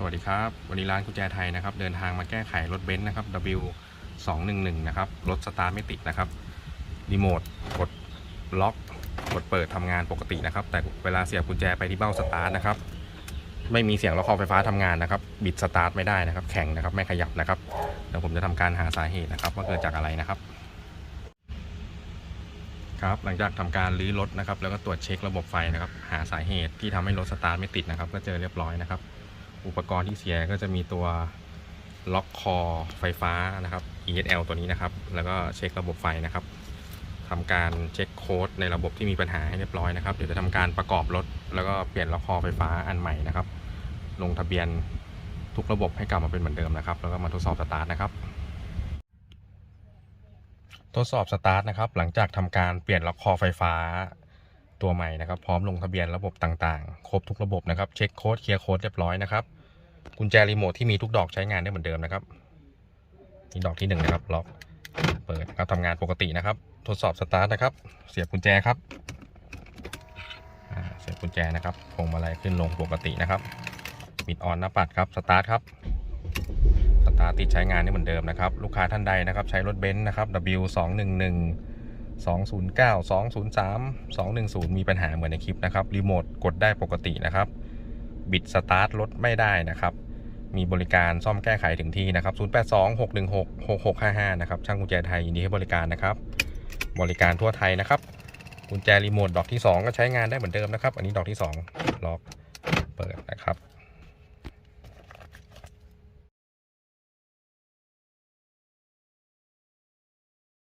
สวัสดีครับ วันนี้ร้านกุญแจไทยนะครับ เดินทางมาแก้ไขรถเบนซ์นะครับ W 2 1 1นะครับ รถสตาร์ทไม่ติดนะครับรีโมทกดล็อกกดเปิดทำงานปกตินะครับ แต่เวลาเสียบกุญแจไปที่เบ้าสตาร์ทนะครับ ไม่มีเสียงล็อกคอไฟฟ้าทำงานนะครับ บิดสตาร์ทไม่ได้นะครับ แข็งนะครับ ไม่ขยับนะครับ เดี๋ยวผมจะทำการหาสาเหตุนะครับ ว่าเกิดจากอะไรนะครับครับหลังจากทำการรื้อรถนะครับ แล้วก็ตรวจเช็คระบบไฟนะครับ หาสาเหตุที่ทำให้รถสตาร์ทไม่ติดนะครับ ก็เจอเรียบร้อยนะครับ อุปกรณ์ที่เสียก็จะมีตัวล็อกคอไฟฟ้านะครับ ESL ตัวนี้นะครับ แล้วก็เช็คระบบไฟนะครับทำการเช็คโค้ดในระบบที่มีปัญหาให้เรียบร้อยนะครับ เดี๋ยวจะทำการประกอบรถ แล้วก็เปลี่ยนล็อกคอไฟฟ้าอันใหม่นะครับ ลงทะเบียนทุกระบบให้กลับมาเป็นเหมือนเดิมนะครับ แล้วก็มาทดสอบสตาร์ทนะครับ ทดสอบสตาร์ทนะครับ หลังจากทำการเปลี่ยนล็อกคอไฟฟ้า ตัวใหม่นะครับพร้อมลงทะเบียนระบบต่างๆ ครบทุกระบบนะครับเช็คโค้ดเคลียร์โค้ดเรียบร้อยนะครับกุญแจรีโมทที่มีทุกดอกใช้งานได้เหมือนเดิมนะครับนี่ดอกที่หนึ่งนะครับล็อกเปิดครับทำงานปกตินะครับ ทดสอบสตาร์ทนะครับ เสียบกุญแจครับเสียบกุญแจนะครับพวงมาลัยขึ้นลงปกตินะครับปิดออนหน้าปัดครับสตาร์ทครับสตาร์ทติดใช้งานได้เหมือนเดิมนะครับ ลูกค้าท่านใดนะครับ ใช้รถเบนซ์นะครับ W 2 1 1 209 203 210 มีปัญหาเหมือนในคลิปนะครับ รีโมทกดได้ปกตินะครับ บิดสตาร์ทรถไม่ได้นะครับ มีบริการซ่อมแก้ไขถึงที่นะครับ 082 616 6655 นะครับ ช่างกุญแจไทยยินดีให้บริการนะครับ บริการทั่วไทยนะครับ กุญแจรีโมทดอกที่ 2 ก็ใช้งานได้เหมือนเดิมนะครับ อันนี้ดอกที่ 2 ล็อก เปิดนะครับ